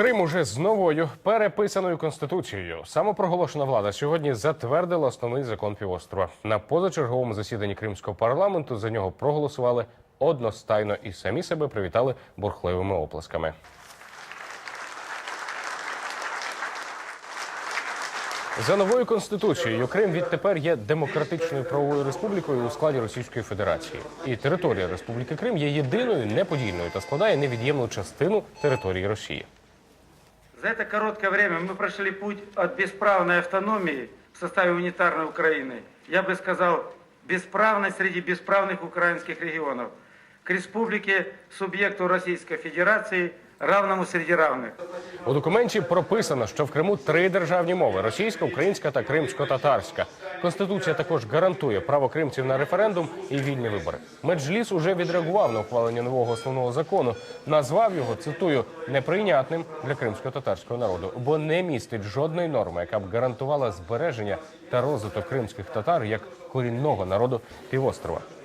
Крим уже з новою переписаною конституцією. Самопроголошена влада сьогодні затвердила основний закон півострова. На позачерговому засіданні кримського парламенту за нього проголосували одностайно і самі себе привітали бурхливими оплесками. За новою конституцією Крим відтепер є демократичною правовою республікою у складі Російської Федерації. І територія Республіки Крим є єдиною неподільною та складає невід'ємну частину території Росії. За это короткое время мы прошли путь от бесправной автономии в составе унитарной Украины, я бы сказал, бесправной среди бесправных украинских регионов, к республике, субъекту Российской Федерации, равному среди равных. У документі прописано, що в Криму три державні мови: російська, українська та кримсько-татарська. Конституція також гарантує право кримців на референдум і вільні вибори. Меджліс уже відреагував на ухвалення нового основного закону, назвав його цитую неприйнятним для кримсько-татарського народу, бо не містить жодної норми, яка б гарантувала збереження та розвиток кримських татар як корінного народу півострова.